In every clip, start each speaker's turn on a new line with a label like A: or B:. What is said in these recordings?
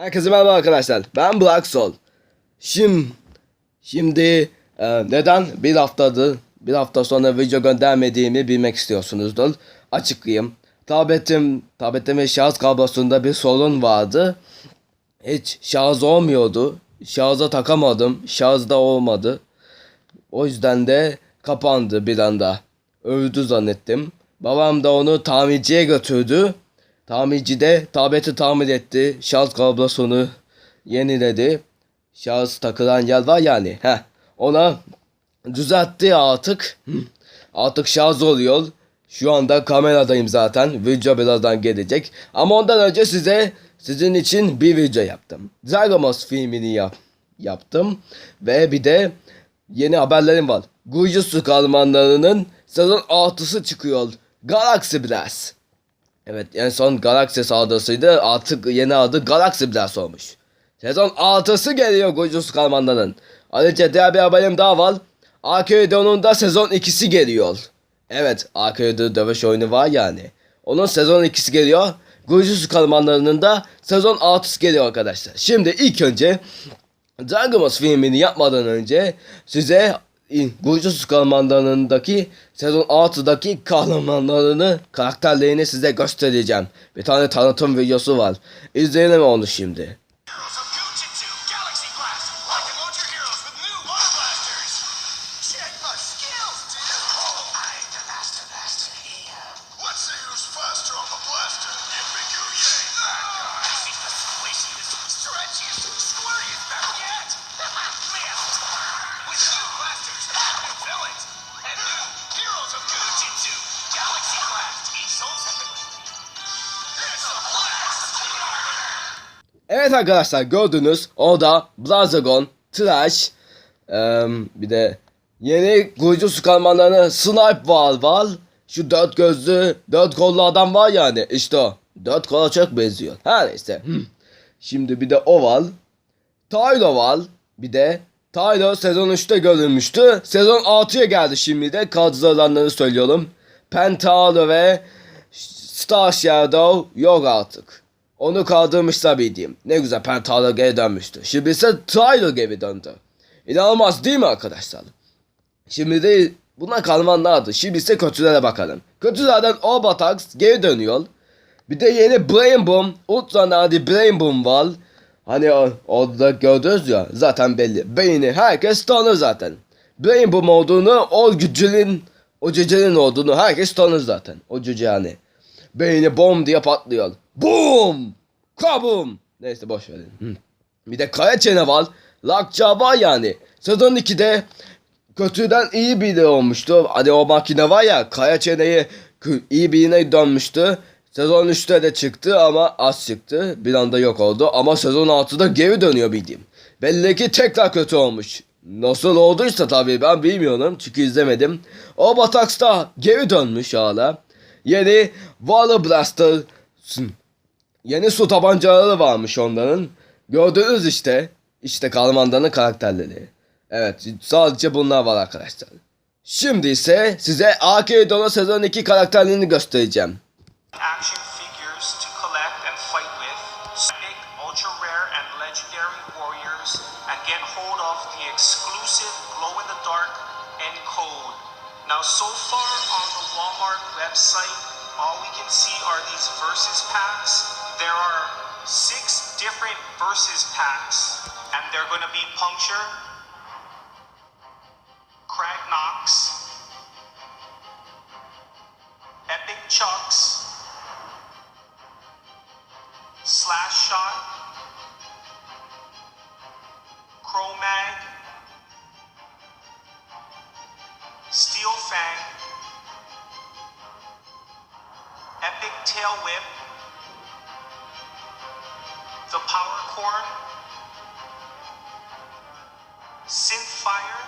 A: Herkese merhaba arkadaşlar. Ben Black Soul. Şimdi, şimdi e, neden bir haftadır bir hafta sonra video göndermediğimi bilmek istiyorsunuzdur. Açıklayayım. Tabletim, tabletimin şarj kablosunda bir sorun vardı. Hiç şarj olmuyordu. Şarja takamadım. Şarj da olmadı. O yüzden de kapandı bir anda. Öldü zannettim. Babam da onu tamirciye götürdü. Tamirci de tableti tamir etti. Şarj kablosunu yeniledi. Şarj takılan yer var yani. Heh. Ona düzeltti artık. Artık şarj oluyor. Şu anda kameradayım zaten. Video birazdan gelecek. Ama ondan önce size sizin için bir video yaptım. Zygomos filmini yap, yaptım. Ve bir de yeni haberlerim var. Gujutsu Kalmanlarının sezon 6'sı çıkıyor. Galaxy Blast. Evet en son Galaxy saldırısıydı. Artık yeni adı Galaxy Blast olmuş. Sezon 6'sı geliyor Gojutsu Kalmanların. Ayrıca diğer bir haberim daha var. Arcadeon'un da sezon 2'si geliyor. Evet Arcade dövüş oyunu var yani. Onun sezon 2'si geliyor. Gojutsu Kalmanlarının da sezon 6'sı geliyor arkadaşlar. Şimdi ilk önce Dragon Ball filmini yapmadan önce size Gujutsu Kahramanlarındaki sezon 6'daki kahramanlarını, karakterlerini size göstereceğim. Bir tane tanıtım videosu var. İzleyelim onu şimdi. Evet arkadaşlar gördünüz orada Blazagon, Trash, eee, bir de yeni Gujutsu Kahramanlarına Snipe var var. Şu dört gözlü, dört kollu adam var yani işte o. Dört kola çok benziyor. Her neyse. Hmm. Şimdi bir de o var. Tylo var. Bir de Tylo sezon 3'te görülmüştü. Sezon 6'ya geldi şimdi de. Kadrolarını söylüyorum. Pentalo ve Star Shadow yok artık. Onu kaldırmışlar bildiğim. Ne güzel Pentalo geri dönmüştü. Şimdi ise Tylo geri döndü. İnanılmaz değil mi arkadaşlar? Şimdi de buna kalmanlardı. Şimdi ise kötülere bakalım. Kötülerden Obatax geri dönüyor. Bir de yeni Brain Boom, Ultra Nadi Brain Boom var. Hani orada gördünüz ya zaten belli. Beyni herkes tanır zaten. Brain Boom olduğunu o gücünün, o cücenin olduğunu herkes tanır zaten. O cüce yani. Beyni bom diye patlıyor. Boom! Kabum! Neyse boş verin. Bir de kaya çene var. Lakça var yani. Sezon 2'de kötüden iyi biri olmuştu. Hani o makine var ya kaya çeneyi iyi birine dönmüştü. Sezon 3'te de çıktı ama az çıktı. Bir anda yok oldu ama sezon 6'da geri dönüyor bildiğim. Belli ki tekrar kötü olmuş. Nasıl olduysa tabii ben bilmiyorum çünkü izlemedim. O Bataks'ta geri dönmüş hala. Yeni Water Blaster Yeni su tabancaları varmış onların. Gördünüz işte. İşte Kalmandan'ın karakterleri. Evet sadece bunlar var arkadaşlar. Şimdi ise size Arcadeon'a sezon 2 karakterlerini göstereceğim.
B: versus packs. There are six different versus packs, and they're going to be Puncture, Craig Knox, Epic Chucks, Slash Shot, Cro-Mag, Power Cord, Synth Fire,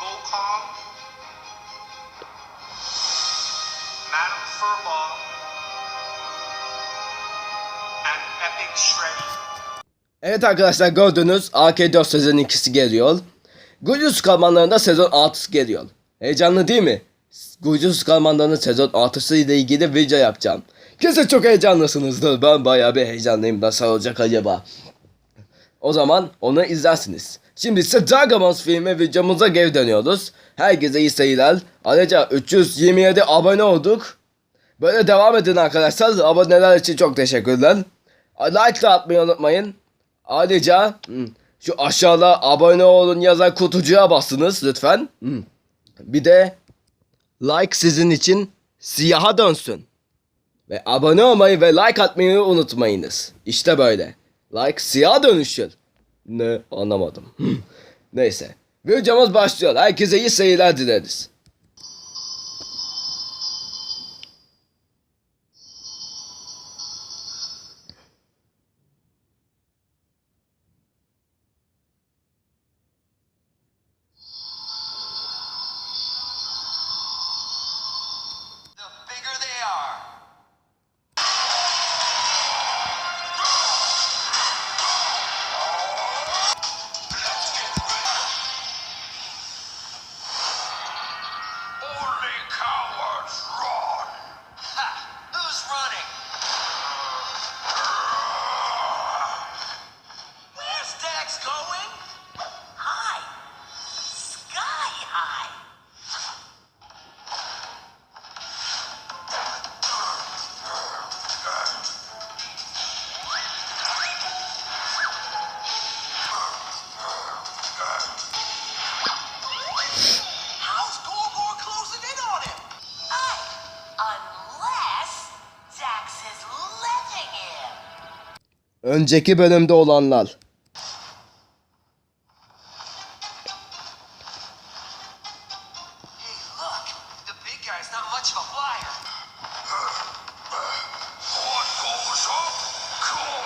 B: Gokong, Madam Furball, and Epic Shreddy.
A: Evet arkadaşlar gördünüz Arcade sezon 2'si geliyor. Gujutsu Kalmanlarında sezon 6'sı geliyor. Heyecanlı değil mi? Gujutsu Kalmanlarının sezon 6'sı ile ilgili video yapacağım. Kesin çok heyecanlısınızdır. Ben bayağı bir heyecanlıyım. Nasıl olacak acaba? O zaman onu izlersiniz. Şimdi ise Dragons filmi videomuza geri dönüyoruz. Herkese iyi seyirler. Ayrıca 327 abone olduk. Böyle devam edin arkadaşlar. Aboneler için çok teşekkürler. Like de atmayı unutmayın. Ayrıca hmm, şu aşağıda abone olun yazan kutucuğa basınız lütfen. Hmm. Bir de like sizin için siyaha dönsün. Ve abone olmayı ve like atmayı unutmayınız. İşte böyle. Like siyah dönüşür. Ne anlamadım. Hmm. Neyse. Videomuz başlıyor. Herkese iyi seyirler dileriz. Önceki bölümde olanlar.
C: Hey,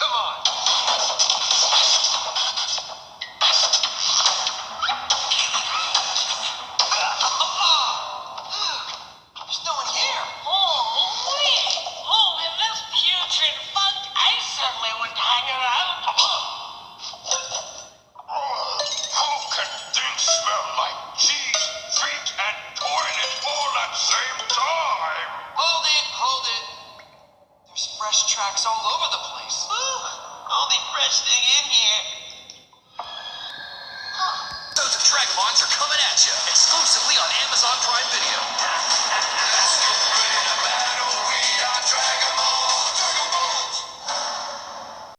C: Come on! Fresh tracks all over the place.
D: Ooh, only fresh thing in here.
C: Those of Dragons are coming at you exclusively on Amazon Prime Video.